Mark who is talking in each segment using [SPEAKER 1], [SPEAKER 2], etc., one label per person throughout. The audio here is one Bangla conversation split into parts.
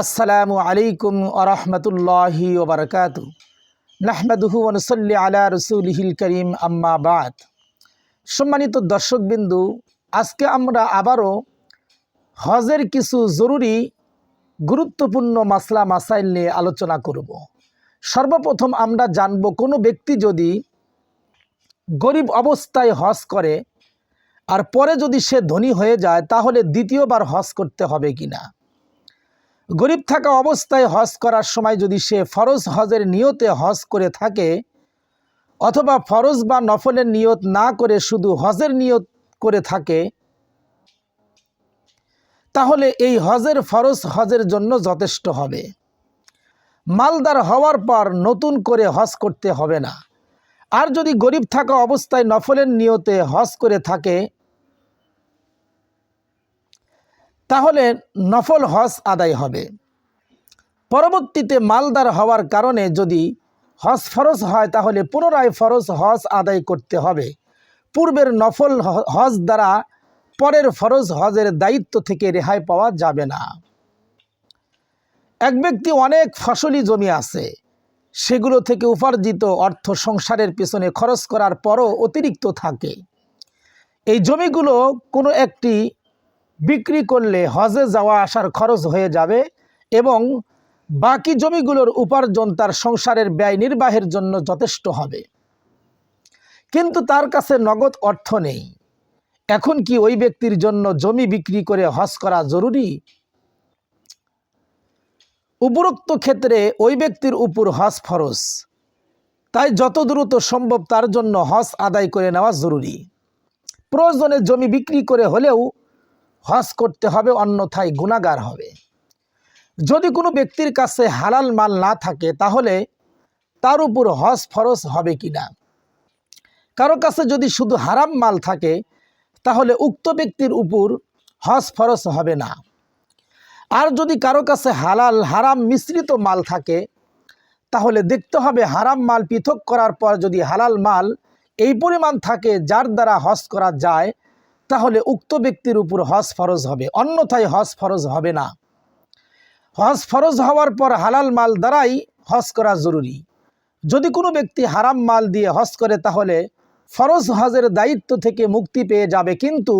[SPEAKER 1] আসসালামু আলাইকুম আরহামতুল্লাহি ওবরকাত নাহমাদুহু অনুসল্লি আলা রসুলহিল করিম, আম্মা বাদ। সম্মানিত দর্শকবিন্দু, আজকে আমরা আবারও হজের কিছু জরুরি, গুরুত্বপূর্ণ মাসলা, মাসাইল নিয়ে আলোচনা করব। সর্বপ্রথম আমরা জানব কোনো ব্যক্তি যদি গরিব অবস্থায় হজ করে আর পরে যদি সে ধনী হয়ে যায়, তাহলে দ্বিতীয়বার হজ করতে হবে কিনা? গরিব থাকা অবস্থায় হজ করার সময় যদি সে ফরজ হজের নিয়তে হজ করে থাকে, অথবা ফরজ বা নফলের নিয়ত না করে শুধু হজের নিয়ত করে থাকে, তাহলে এই হজের ফরজ হজের জন্য যথেষ্ট হবে। মালদার হওয়ার পর নতুন করে হজ করতে হবে না। আর যদি গরিব থাকা অবস্থায় নফলের নিয়তে হজ করে থাকে তাহলে নফল হজ আদায় হবে। পরবর্তীতে মালদার হওয়ার কারণে যদি হজ ফরজ হয়, তাহলে পুনরায় ফরজ হজ আদায় করতে হবে। পূর্বের নফল হজ দ্বারা পরের ফরজ হজের দায়িত্ব থেকে রেহাই পাওয়া যাবে না। এক ব্যক্তি অনেক ফসলি জমি আছে, সেগুলো থেকে উপার্জিত অর্থ সংসারের পেছনে খরচ করার পরও অতিরিক্ত থাকে। এই জমিগুলো কোনো একটি বিক্রি করলে হজে যাওয়া আসার খরচ হয়ে যাবে এবং বাকি জমিগুলোর উপার্জন তার সংসারের ব্যয় নির্বাহের জন্য যথেষ্ট হবে। কিন্তু তার কাছে নগদ অর্থ নেই। এখন কি ওই ব্যক্তির জন্য জমি বিক্রি করে হজ করা জরুরি? উপরোক্ত ক্ষেত্রে ওই ব্যক্তির উপর হজ ফরজ। তাই যত দ্রুত সম্ভব তার জন্য হজ আদায় করে নেওয়া জরুরি। প্রয়োজনে জমি বিক্রি করে হলেও হজ করতে হবে, অন্যথায় গুণাগার হবে। যদি কোনো ব্যক্তির কাছে হালাল মাল না থাকে, তাহলে তার উপর হজ ফরজ হবে কি না? কারও কাছে যদি শুধু হারাম মাল থাকে, তাহলে উক্ত ব্যক্তির উপর হজ ফরজ হবে না। আর যদি কারও কাছে হালাল, হারাম মিশ্রিত মাল থাকে, তাহলে দেখতে হবে হারাম মাল পৃথক করার পর যদি হালাল মাল এই পরিমাণ থাকে, যার দ্বারা হজ করা যায় তাহলে উক্ত ব্যক্তির উপর হজ ফরজ হবে, অন্যথায় হজ ফরজ হবে না। হজ ফরজ হওয়ার পর হালাল মাল দ্বারাই হজ করা জরুরি। যদি কোনো ব্যক্তি হারাম মাল দিয়ে হজ করে, তাহলে ফরজ হজের দায়িত্ব থেকে মুক্তি পেয়ে যাবে, কিন্তু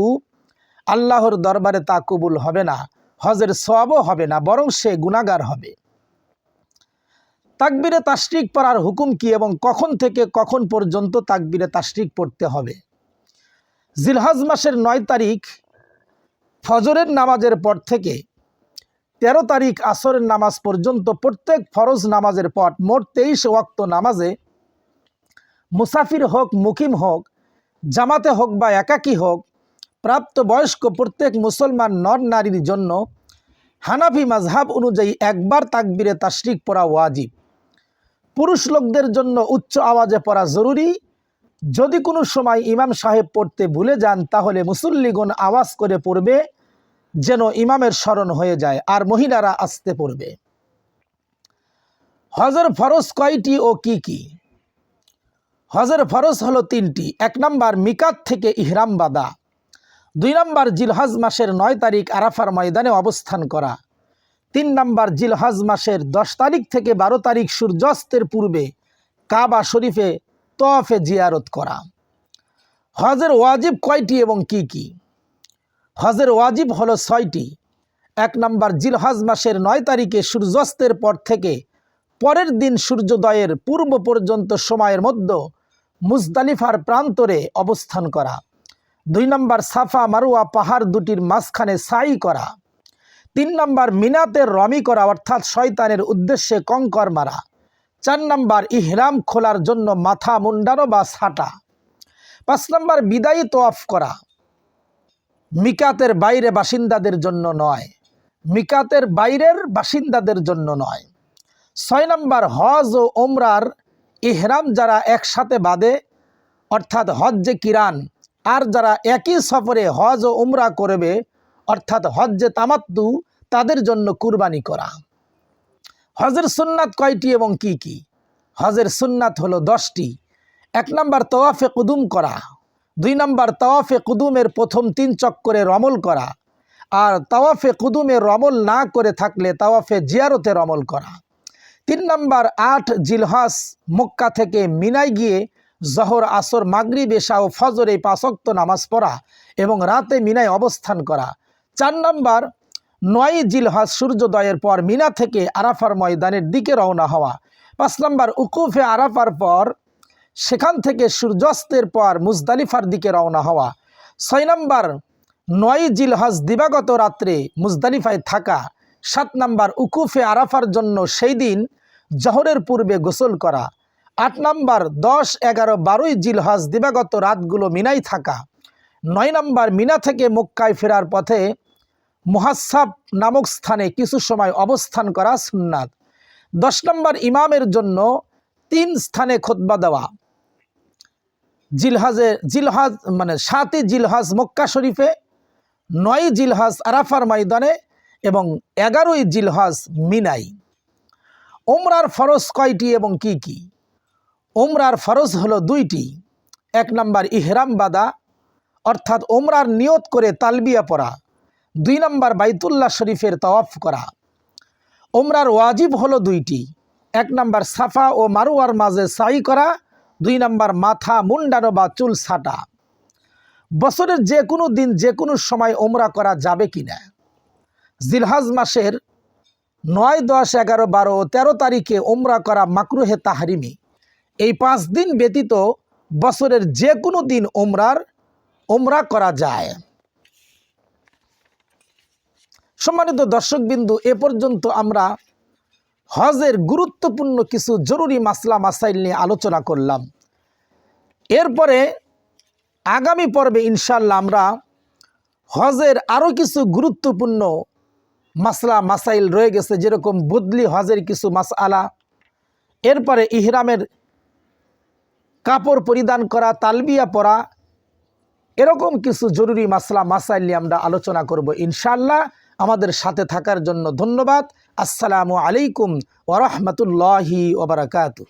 [SPEAKER 1] আল্লাহর দরবারে তা কবুল হবে না, হজের সওয়াবও হবে না, বরং সে গুণাগার হবে। তাকবিরে তাশরিক পড়ার হুকুম কি এবং কখন থেকে কখন পর্যন্ত তাকবিরে তাশরিক পড়তে হবে? জিলহজ মাসের নয় তারিখ ফজরের নামাজের পর থেকে তেরো তারিখ আসরের নামাজ পর্যন্ত প্রত্যেক ফরজ নামাজের পর মোট তেইশ ওয়াক্ত নামাজে মুসাফির হোক, মুকিম হোক, জামাতে হোক বা একাকী হোক, প্রাপ্ত বয়স্ক প্রত্যেক মুসলমান নর নারীর জন্য হানাফি মাজহাব অনুযায়ী একবার তাকবিরে তাশরিক পড়া ওয়াজিব। পুরুষ লোকদের জন্য উচ্চ আওয়াজে পড়া জরুরি। যদি কোনো সময় ইমাম সাহেব পড়তে ভুলে যান, তাহলে মুসল্লিগণ আওয়াজ করে পড়বে, যেন ইমামের স্মরণ হয়ে যায় আর মহিলারা আসতে পড়বে। হজর ফরজ কয়টি ও কি কি? হজর ফরজ হলো তিনটি। এক নম্বর মিকাত থেকে ইহরাম বাদা দুই নম্বর জিলহজ মাসের নয় তারিখ আরাফার ময়দানে অবস্থান করা। তিন নম্বর জিলহজ মাসের দশ তারিখ থেকে বারো তারিখ সূর্যাস্তের পূর্বে কাবা শরীফে তফে জিয়ারত করা। হজের ওয়াজিব কয়টি এবং কি কি? হজের ওয়াজিব হলো ছয়টি। এক নম্বর, জিলহজ মাসের নয় তারিখে সূর্যাস্তের পর থেকে পরের দিন সূর্যোদয়ের পূর্ব পর্যন্ত সময়ের মধ্যে মুজদালিফার প্রান্তরে অবস্থান করা। দুই নম্বর, সাফা মারুয়া পাহাড় দুটির মাঝখানে সাই করা। তিন নম্বর মিনাতের রমি করা, অর্থাৎ শয়তানের উদ্দেশ্যে কঙ্কর মারা। চার নম্বর, ইহরাম খোলার জন্য মাথা মুন্ডানো বা ছাটা পাঁচ নম্বর, বিদায়ী তোয়াফ করা। মিকাতের বাইরে বাসিন্দাদের জন্য নয়। মিকাতের বাইরের বাসিন্দাদের জন্য নয়। ছয় নম্বর, হজ ও ওমরার ইহরাম যারা একসাথে বাদে অর্থাৎ হজ্জে কিরান, আর যারা একই সফরে হজ ও উমরা করবে, অর্থাৎ হজ্জে তামাত্তু, তাদের জন্য কুরবানি করা। হজের সুন্নাত কয়টি এবং কি কি? হজের সুন্নাত হলো দশটি। এক নম্বর তওয়াফে কুদুম করা। দুই নম্বর তওয়াফে কুদুমের প্রথম তিন চক্করে রমল করা। আর তাওয়াফে কুদুমে রমল না করে থাকলে তাওয়াফে জিয়ারতে রমল করা। তিন নম্বর আট জিলহাস মক্কা থেকে মিনায় গিয়ে জহর, আসর, মাগরিব, এশা ও ফজর এই পাঁচক্ত নামাজ পড়া এবং রাতে মিনায় অবস্থান করা। চার নম্বর নয় জিলহাস সূর্যোদয়ের পর মিনা থেকে আরাফার ময়দানের দিকে রওনা হওয়া। পাঁচ নম্বর উকুফে আরাফার পর সেখান থেকে সূর্যাস্তের পর মুজদালিফার দিকে রওনা হওয়া। ছয় নম্বর নয় জিলহজ দিবাগত রাত্রে মুজদালিফায় থাকা। সাত নম্বর উকুফে আরাফার জন্য সেই দিন জহরের পূর্বে গোসল করা। আট নম্বর দশ এগারো বারোই জিলহজ দিবাগত রাতগুলো মিনাই থাকা। নয় নম্বর মিনা থেকে মক্কায় ফেরার পথে মুহাসাব নামক স্থানে কিছু সময় অবস্থান করা সুন্নাত। দশ নম্বর ইমামের জন্য তিন স্থানে খোদবা দেওয়া। জিলহাজে, জিলহাজ মানে সাতই জিলহাজ মক্কা শরীফে, নয় জিলহাজ আরাফার ময়দানে এবং এগারোই জিলহাজ মিনাই ওমরার ফরজ কয়টি এবং কি কি? ওমরার ফরজ হলো দুইটি। এক নম্বর ইহরাম বাদা অর্থাৎ ওমরার নিয়ত করে তালবিয়া পড়া। দুই নম্বর বাইতুল্লাহ শরীফের তওয়াফ করা। ওমরার ওয়াজিব হলো দুইটি। এক নম্বর সাফা ও মারুয়ার মাঝে সাই করা, দুই নম্বর মাথা, মুন্ডানো বা চুল ছাটা। বছরের যে কোনো দিন, যে কোনো সময় ওমরা করা যাবে কি না জিলহাজ মাসের নয়, দশ, এগারো, বারো তেরো তারিখে ওমরা করা মাকরুহে তাহারিমি। এই পাঁচ দিন ব্যতীত বছরের যে কোনো দিন ওমরার ওমরা করা যায়। সম্মানিত দর্শকবিন্দু, এ পর্যন্ত আমরা হজের গুরুত্বপূর্ণ কিছু জরুরি মাসলা, মাসাইল নিয়ে আলোচনা করলাম। এরপরে আগামী পর্বে ইনশাল্লাহ আমরা হজের আরও কিছু গুরুত্বপূর্ণ মাসলা, মাসাইল রয়ে গেছে, যেরকম বদলি হজের কিছু মাসআলা, এরপরে ইহরামের কাপড় পরিধান করা, তালবিয়া পরা, এরকম কিছু জরুরি মাসলা, মাসাইল নিয়ে আমরা আলোচনা করব ইনশাল্লাহ আমাদের সাথে থাকার জন্য ধন্যবাদ। আসসালামু আলাইকুম ওরহমতুল্লাহি ওবরাকাতু